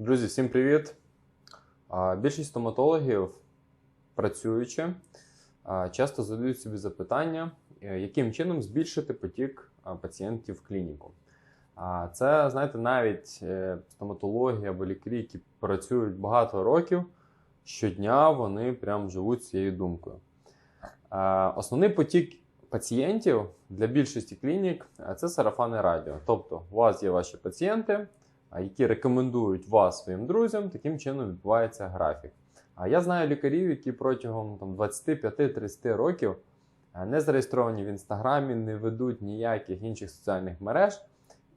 Друзі, всім привіт! Більшість стоматологів, працюючи, часто задають собі запитання, е, яким чином збільшити потік пацієнтів в клініку. Це, знаєте, навіть е, стоматологи або лікарі, які працюють багато років, щодня вони прям живуть цією думкою. Основний потік пацієнтів для більшості клінік це сарафани радіо. Тобто, у вас є ваші пацієнти які рекомендують вас своїм друзям, таким чином відбувається графік. А я знаю лікарів, які протягом там, 25-30 років е, не зареєстровані в інстаграмі, не ведуть ніяких інших соціальних мереж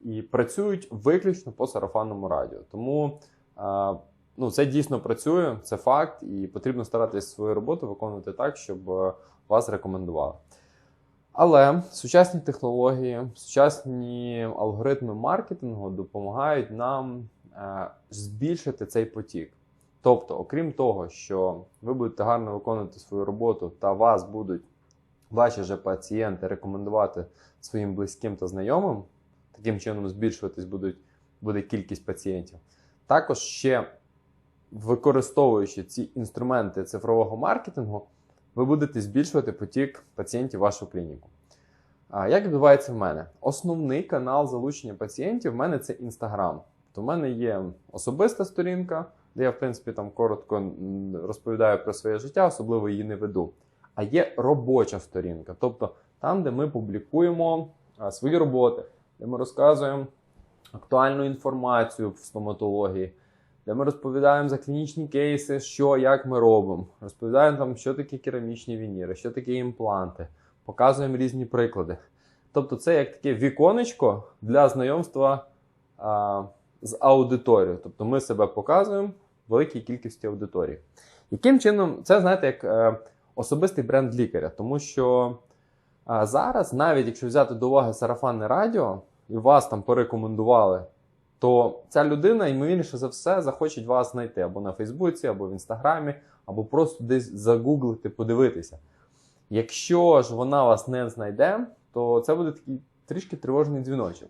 і працюють виключно по сарафанному радіо. Тому е, ну, це дійсно працює, це факт, і потрібно старатися свою роботу виконувати так, щоб е, вас рекомендували. Але сучасні технології, сучасні алгоритми маркетингу допомагають нам е, збільшити цей потік. Тобто, окрім того, що ви будете гарно виконувати свою роботу та вас будуть ваші же пацієнти рекомендувати своїм близьким та знайомим, таким чином збільшуватись будуть, буде кількість пацієнтів. Також ще використовуючи ці інструменти цифрового маркетингу, ви будете збільшувати потік пацієнтів вашу клініку. А Як відбувається в мене? Основний канал залучення пацієнтів в мене це Інстаграм. То в мене є особиста сторінка, де я, в принципі, там коротко розповідаю про своє життя, особливо її не веду. А є робоча сторінка, тобто там, де ми публікуємо свої роботи, де ми розказуємо актуальну інформацію в стоматології де ми розповідаємо за клінічні кейси, що як ми робимо. Розповідаємо, там, що таке керамічні вініри, що таке імпланти, показуємо різні приклади. Тобто, це як таке віконечко для знайомства а, з аудиторією. Тобто ми себе показуємо в великій кількості аудиторії. Яким чином, це, знаєте, як е, особистий бренд лікаря, тому що е, зараз, навіть якщо взяти до уваги сарафанне радіо, і вас там порекомендували то ця людина, ймовірніше за все, захоче вас знайти або на Фейсбуці, або в Інстаграмі, або просто десь загуглити, подивитися. Якщо ж вона вас не знайде, то це буде такий трішки тривожний дзвіночок.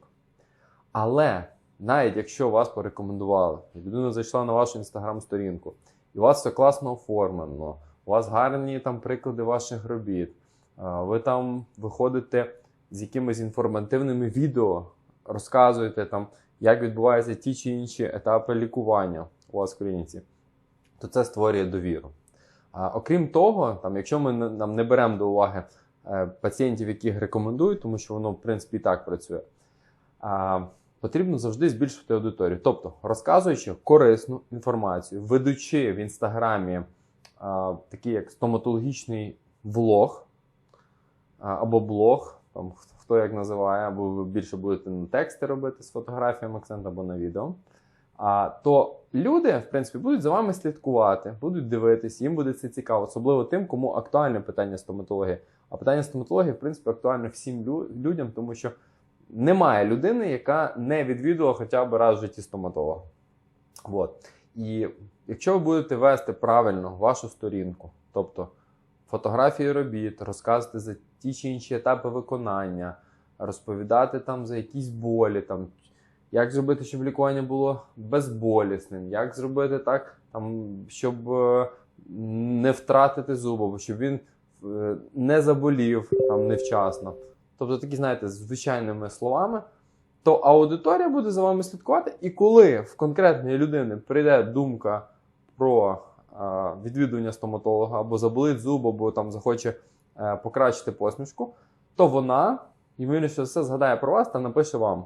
Але навіть якщо вас порекомендували, людина зайшла на вашу інстаграм-сторінку, і у вас все класно оформлено, у вас гарні там приклади ваших робіт, ви там виходите з якимись інформативними відео, розказуєте там як відбуваються ті чи інші етапи лікування у вас в клініці, то це створює довіру. А, Окрім того, там, якщо ми нам не беремо до уваги е, пацієнтів, яких рекомендують, тому що воно, в принципі, і так працює, а, потрібно завжди збільшувати аудиторію. Тобто, розказуючи корисну інформацію, ведучи в інстаграмі а, такий як стоматологічний влог а, або блог, там, хто як називає, або ви більше будете на тексти робити з фотографіями акцент або на відео. А, То люди, в принципі, будуть за вами слідкувати, будуть дивитись, їм буде це цікаво, особливо тим, кому актуальне питання стоматології. А питання стоматології, в принципі, актуальне всім людям, тому що немає людини, яка не відвідувала хоча б раз в житті стоматолога. От. І якщо ви будете вести правильно вашу сторінку, тобто фотографії робіт, розказувати за ті чи інші етапи виконання, розповідати там за якісь болі, там, як зробити, щоб лікування було безболісним, як зробити так, там, щоб е, не втратити зуб, щоб він е, не заболів там невчасно. Тобто, такі, знаєте, звичайними словами, то аудиторія буде за вами слідкувати, і коли в конкретної людини прийде думка про відвідування стоматолога або заболить зуб, або там захоче е, покращити посмішку, то вона, ймовірніше все, згадає про вас та напише вам.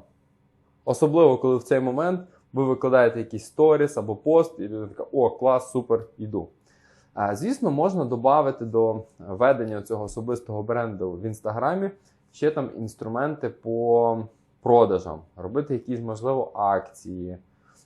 Особливо, коли в цей момент ви викладаєте якийсь сторіс або пост, і людина така, о, клас, супер, йду. Звісно, можна додати до ведення цього особистого бренду в інстаграмі ще там інструменти по продажам, робити якісь, можливо, акції,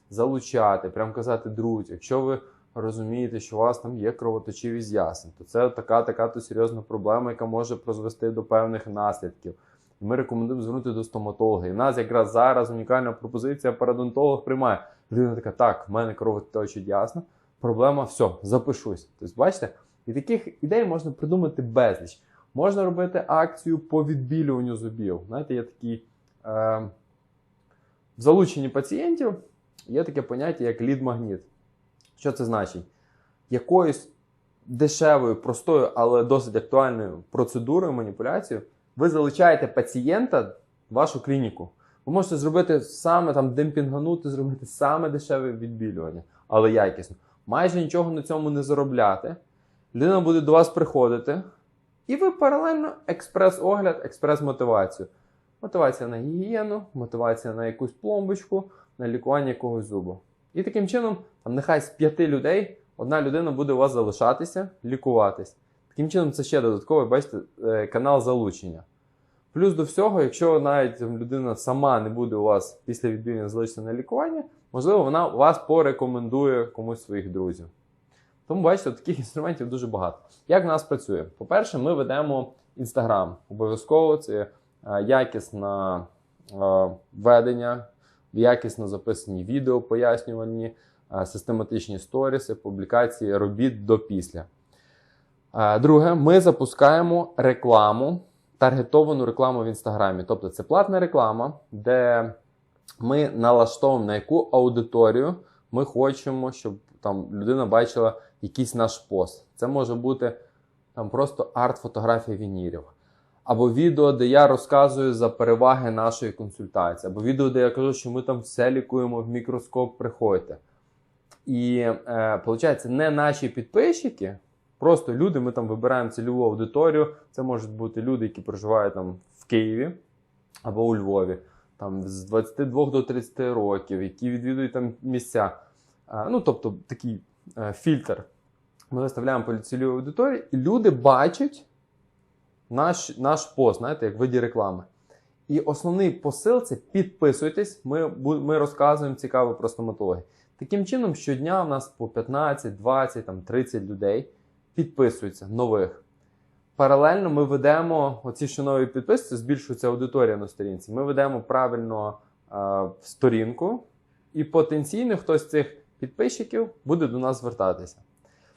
залучати, прям казати, друзі, якщо ви розумієте, що у вас там є кровоточивість ясен, то це така така то серйозна проблема, яка може призвести до певних наслідків. Ми рекомендуємо звернути до стоматолога. І в нас якраз зараз унікальна пропозиція, парадонтолог приймає. Людина така, так, в мене кровоточить ясно. Проблема, все, запишусь. Тобто, бачите, і таких ідей можна придумати безліч. Можна робити акцію по відбілюванню зубів. Знаєте, є такі е, залучені пацієнтів є таке поняття як лід-магніт. Що це значить? Якоюсь дешевою, простою, але досить актуальною процедурою, маніпуляцією, ви залучаєте пацієнта в вашу клініку. Ви можете зробити саме там демпінганути, зробити саме дешеве відбілювання, але якісно. Майже нічого на цьому не заробляти. Людина буде до вас приходити, і ви паралельно експрес-огляд, експрес-мотивацію. Мотивація на гігієну, мотивація на якусь пломбочку, на лікування якогось зубу. І таким чином, там, нехай з п'яти людей одна людина буде у вас залишатися, лікуватись. Таким чином, це ще додатковий, бачите, е, канал залучення. Плюс до всього, якщо навіть людина сама не буде у вас після відбілення залишитися на лікування, можливо, вона вас порекомендує комусь своїх друзів. Тому бачите, таких інструментів дуже багато. Як в нас працює? По-перше, ми ведемо Instagram. Обов'язково це е, якісне ведення, якісно записані відео, пояснювальні, е, систематичні сторіси, публікації робіт до після. Е, Друге, ми запускаємо рекламу, таргетовану рекламу в інстаграмі. Тобто це платна реклама, де ми налаштовуємо на яку аудиторію ми хочемо, щоб там людина бачила якийсь наш пост. Це може бути там просто арт-фотографія вінірів. Або відео, де я розказую за переваги нашої консультації, або відео, де я кажу, що ми там все лікуємо в мікроскоп, приходьте. І е, виходить, не наші підписчики, просто люди, ми там вибираємо цільову аудиторію. Це можуть бути люди, які проживають там в Києві або у Львові, там з 22 до 30 років, які відвідують там місця. Е, ну, тобто такий е, фільтр. Ми виставляємо по цільовій аудиторії, і люди бачать наш, наш пост, знаєте, як в виді реклами. І основний посил це підписуйтесь, ми, ми розказуємо цікаво про стоматологію. Таким чином, щодня в нас по 15, 20, там, 30 людей підписуються нових. Паралельно ми ведемо оці що нові підписи, збільшується аудиторія на сторінці. Ми ведемо правильно е, сторінку, і потенційно хтось з цих підписчиків буде до нас звертатися.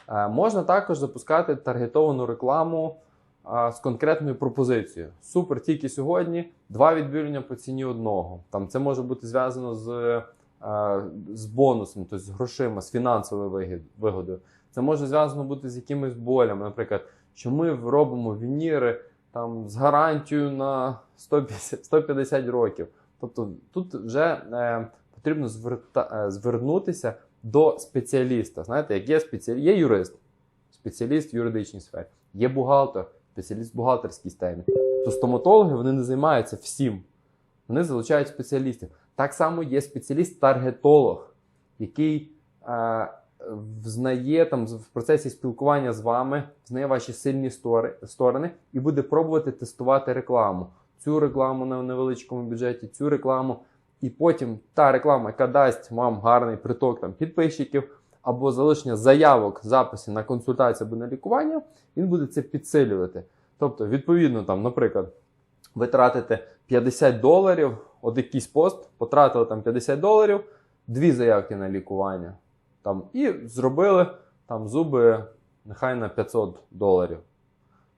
Е, можна також запускати таргетовану рекламу з конкретною пропозицією. Супер, тільки сьогодні два відбілення по ціні одного. Там це може бути зв'язано з, е, з бонусом, тобто з грошима, з фінансовою вигодою. Це може зв'язано бути з якимись болями, наприклад, що ми робимо вініри там з гарантією на 150, 150 років. Тобто тут вже е, потрібно зверта, е, звернутися до спеціаліста. Знаєте, як є спеціаліст, є юрист, спеціаліст в юридичній сфері, є бухгалтер, спеціаліст в бухгалтерській темі. То стоматологи вони не займаються всім. Вони залучають спеціалістів. Так само є спеціаліст-таргетолог, який е, взнає там в процесі спілкування з вами, знає ваші сильні сторони і буде пробувати тестувати рекламу. Цю рекламу на невеличкому бюджеті, цю рекламу. І потім та реклама, яка дасть вам гарний приток там, підписчиків або залишення заявок, записів на консультацію або на лікування, він буде це підсилювати. Тобто, відповідно, там, наприклад, ви тратите 50 доларів, от якийсь пост, потратили там 50 доларів, дві заявки на лікування. Там, і зробили там зуби нехай на 500 доларів.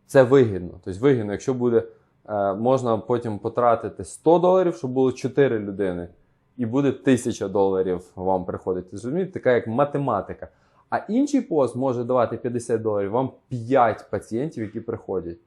Це вигідно. Тобто вигідно, якщо буде, е, можна потім потратити 100 доларів, щоб було 4 людини, і буде 1000 доларів вам приходити. Розумієте, така як математика. А інший пост може давати 50 доларів, вам 5 пацієнтів, які приходять.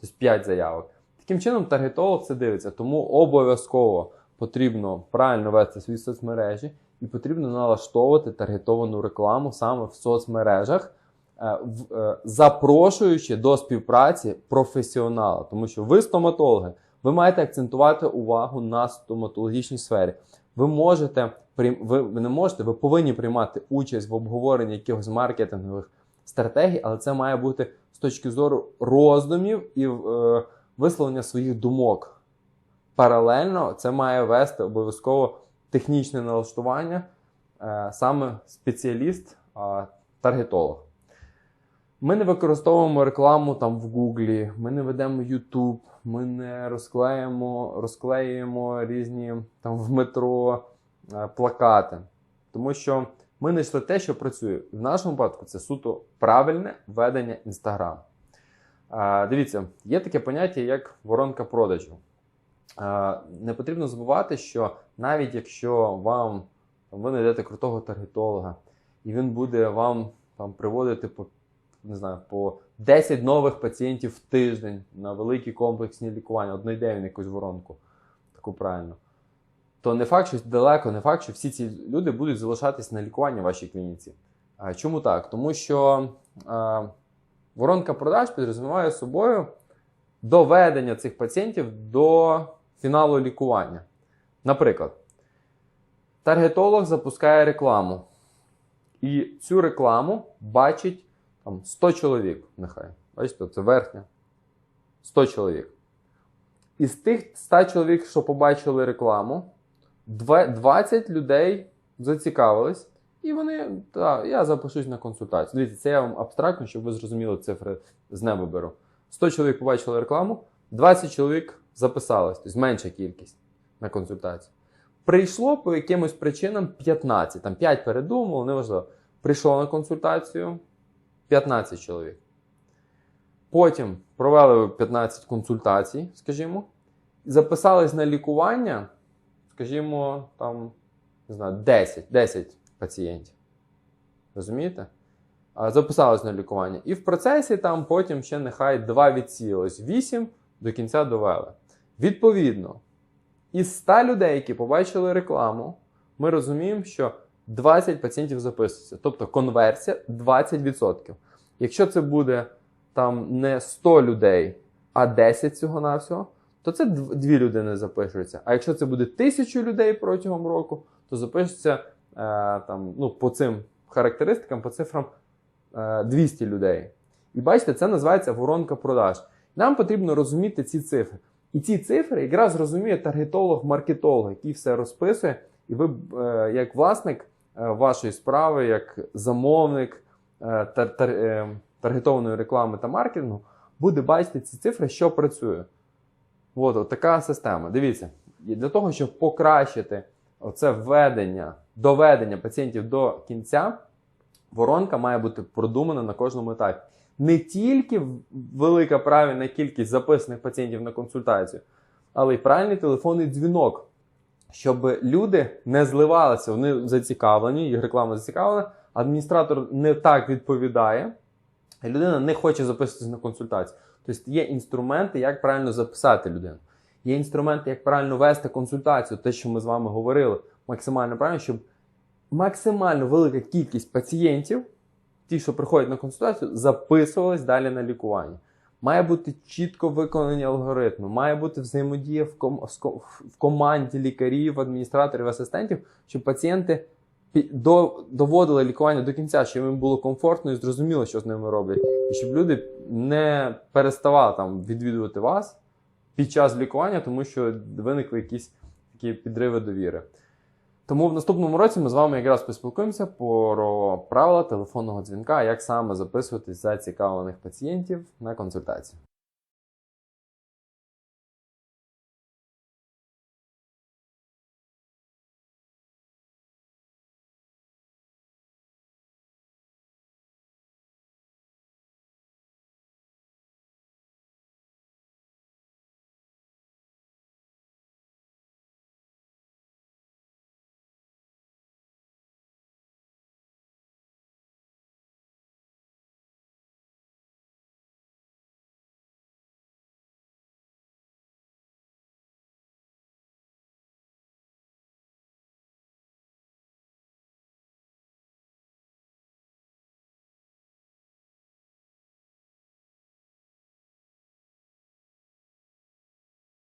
Тобто 5 заявок. Таким чином, таргетолог це дивиться, тому обов'язково потрібно правильно вести свої соцмережі і потрібно налаштовувати таргетовану рекламу саме в соцмережах, е, е, запрошуючи до співпраці професіонала. Тому що ви стоматологи, ви маєте акцентувати увагу на стоматологічній сфері. Ви можете ви, не можете, ви повинні приймати участь в обговоренні якихось маркетингових стратегій, але це має бути з точки зору роздумів і е, висловлення своїх думок. Паралельно це має вести обов'язково технічне налаштування, е, саме спеціаліст, а, таргетолог. Ми не використовуємо рекламу там в Гуглі, ми не ведемо YouTube, ми не розклеїмо, розклеюємо різні там в метро е, плакати. Тому що ми знайшли те, що працює. В нашому випадку це суто правильне ведення Instagram. Е, Дивіться, є таке поняття, як воронка продажу. Е, Не потрібно забувати, що навіть якщо вам ви знайдете крутого таргетолога, і він буде вам там, приводити по, не знаю, по 10 нових пацієнтів в тиждень на великі комплексні лікування, він якусь воронку, таку правильно. То не факт, що далеко, не факт, що всі ці люди будуть залишатись на лікуванні в вашій клініці. Чому так? Тому що а, воронка продаж підрозуміває собою доведення цих пацієнтів до фіналу лікування. Наприклад, таргетолог запускає рекламу, і цю рекламу бачить там, 100 чоловік. Нехай. Бачите, це верхня. 100 чоловік. Із тих 100 чоловік, що побачили рекламу, 20 людей зацікавились, і вони, так, я запишусь на консультацію. Дивіться, це я вам абстрактно, щоб ви зрозуміли цифри з неба беру. 100 чоловік побачили рекламу, 20 чоловік записалось, тобто менша кількість на консультацію. Прийшло по якимось причинам 15, там 5 передумало, неважливо. Прийшло на консультацію 15 чоловік. Потім провели 15 консультацій, скажімо, записались на лікування, скажімо, там, не знаю, 10, 10 пацієнтів. Розумієте? Записались на лікування. І в процесі там потім ще нехай 2 відсіялось, 8 до кінця довели. Відповідно, із 100 людей, які побачили рекламу, ми розуміємо, що 20 пацієнтів записується. Тобто конверсія 20%. Якщо це буде там не 100 людей, а 10 всього-навсього, то це дві людини запишуться. А якщо це буде 1000 людей протягом року, то запишеться е, там, ну, по цим характеристикам, по цифрам е, 200 людей. І бачите, це називається воронка продаж. Нам потрібно розуміти ці цифри. І ці цифри якраз розуміє таргетолог-маркетолог, який все розписує, і ви, е, як власник вашої справи, як замовник е, тар- тар- е, таргетованої реклами та маркетингу, буде бачити ці цифри, що працює. От, от така система. Дивіться, і для того, щоб покращити оце введення, доведення пацієнтів до кінця, воронка має бути продумана на кожному етапі. Не тільки велика правильна кількість записаних пацієнтів на консультацію, але й правильний телефонний дзвінок, щоб люди не зливалися, вони зацікавлені, їх реклама зацікавлена, адміністратор не так відповідає, і людина не хоче записуватися на консультацію. Тобто є інструменти, як правильно записати людину. Є інструменти, як правильно вести консультацію, те, що ми з вами говорили, максимально правильно, щоб максимально велика кількість пацієнтів, ті, що приходять на консультацію, записувались далі на лікування. Має бути чітко виконані алгоритми, має бути взаємодія в, ком- в команді лікарів, адміністраторів, асистентів, щоб пацієнти до, доводили лікування до кінця, щоб їм було комфортно і зрозуміло, що з ними роблять, і щоб люди не переставали там відвідувати вас під час лікування, тому що виникли якісь такі підриви довіри. Тому в наступному році ми з вами якраз поспілкуємося про правила телефонного дзвінка, як саме записуватись зацікавлених пацієнтів на консультацію.